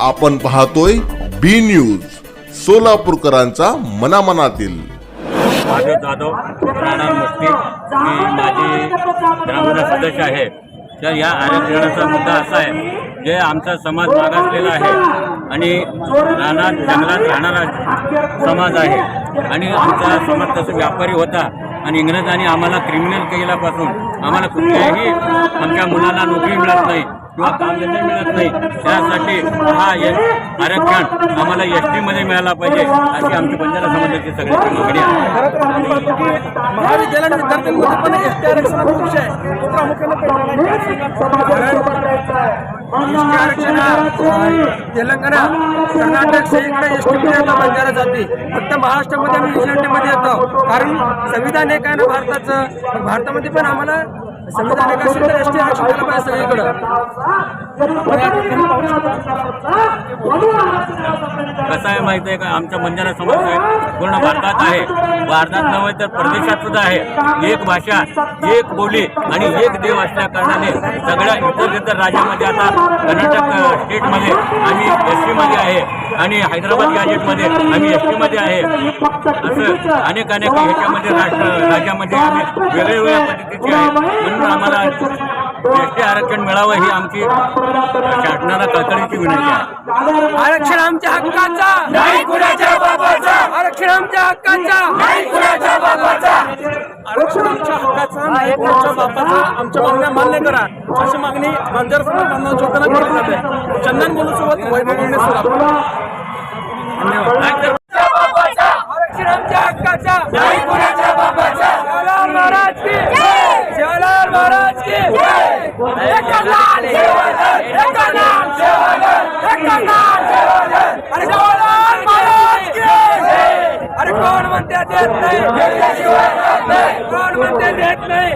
आपण पाहतोय B news सोलापूरकरांचा मनामनातील. महादेव जाधव राहणार मुस्ती मी माझी ग्रामसभा सदस्य आहे. तर या आरक्षणाचा मुद्दा असा आहे जे आमचा समाज मागासलेला आहे आणि रानात जंगलात राहणारा समाज आहे आणि आमचा समाज तसं व्यापारी होता आणि इंग्रजांनी आम्हाला क्रिमिनल केल्यापासून आम्हाला कुठल्याही आमच्या मुलाला नोकरी मिळत नाही. किंवा कामधंदा मिळत नाही. त्यासाठी हा आरक्षण आम्हाला एस टीमध्ये मिळाला पाहिजे अशी आमची बंजारा समाजाची सगळ्याची मागणी आहे. महाविद्यालयीन विद्यार्थ्यांमध्ये पण एस टी आरक्षणाचा विषय आरक्षण तेलंगणा कर्नाटक सगळीकडे एस टी मध्ये आता बंजारा जाती. फक्त महाराष्ट्रामध्ये आम्ही विजयवाडीमध्ये येतो. कारण संविधान एक आहे ना भारताचं. भारतामध्ये पण आम्हाला संविधान एक असेल तर एस टी आरक्षण द्यायला पाहिजे सगळीकडं. कसं आहे माहिती आहे का? आमच्या बंजारा समाज आहे पूर्ण भारतात आहे. भारतात नव्हे तर परदेशात सुद्धा आहे. एक भाषा एक बोली आणि एक देव असल्या कारणाने सगळ्या इतर इतर राज्यामध्ये आता कर्नाटक स्टेटमध्ये आम्ही एस टीमध्ये आहे आणि हैदराबाद गॅजेटमध्ये आम्ही एस टीमध्ये आहे. असं अनेक अनेक ह्याच्यामध्ये राष्ट्र राज्यामध्ये आम्ही वेगळ्या वेगळ्या पद्धतीचे आहे. म्हणून आम्हाला एस टी आरक्षण मिळावं ही आमची शासनाला कळकळीची विनंती आहे. आरक्षण आमच्या हक्काचा. नाही कुणाच्या बाबाचा आरक्षण आमच्या हक्काचा. नाही कुणाच्या बाबाचा आरक्षण आमच्या हक्काचा. नाही कुणाच्या बाबाचा आमच्या मागण्या मान्य करा. अशी मागणी बंजारा समाज बांधव चौकाला केली जाते. चंदन बोलूसोबत वैभव नाहीतर आरक्षण आमच्या हक्काचा. नाही कुणाच्या महाराज की. शिवलाल महाराज की. अरे कोण म्हणते देत नाही. कोण म्हणते देत नाही.